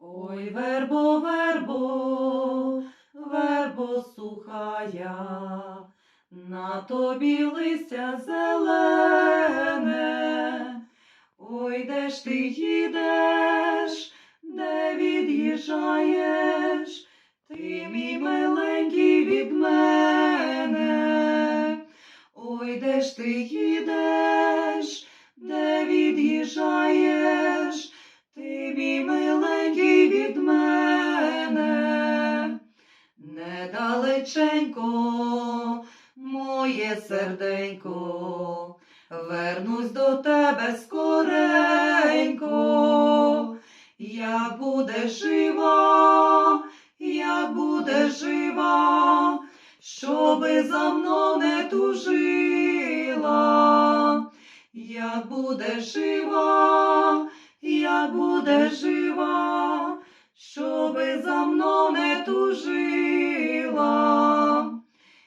Ой, вербо, вербо, вербо сухая, на тобі листя зелене. Ой, де ж ти їдеш, де від'їжджаєш, ти мій миленький від мене. Ой, де ж ти їдеш, де від'їжджаєш, Недалеченько, моє серденько, вернусь до тебе скоренько, як буде жива, як буде жива, щоби за мною не тужила, як буде жива, як буде жива, щоби за мною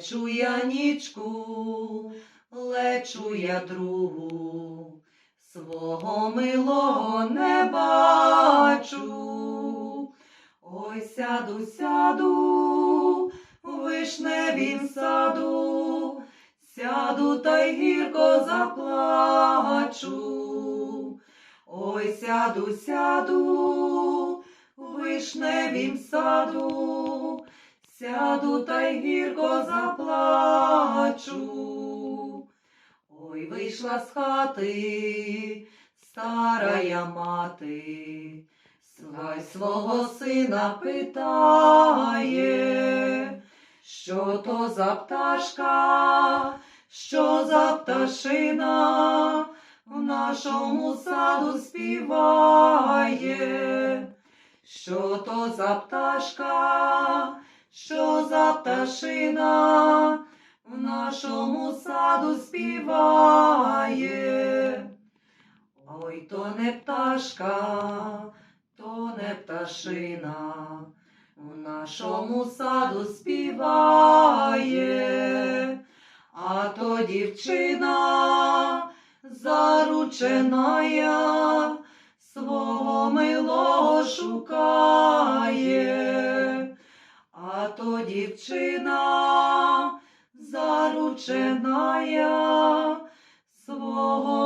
Лечу я нічку, лечу я другу, свого милого не бачу. Ой, сяду, сяду, вишневім саду, сяду та й гірко заплачу. Ой, сяду, сяду, вишневім саду, сяду та й гірко заплачу. Ой, вийшла з хати старая мати, свай свого сина питає, що то за пташка, що за пташина в нашому саду співає, що то за пташка, що за пташина в нашому саду співає. Ой, то не пташка, то не пташина, в нашому саду співає, а то дівчина зарученая, свого милого шукає, то дівчина заручена я свого.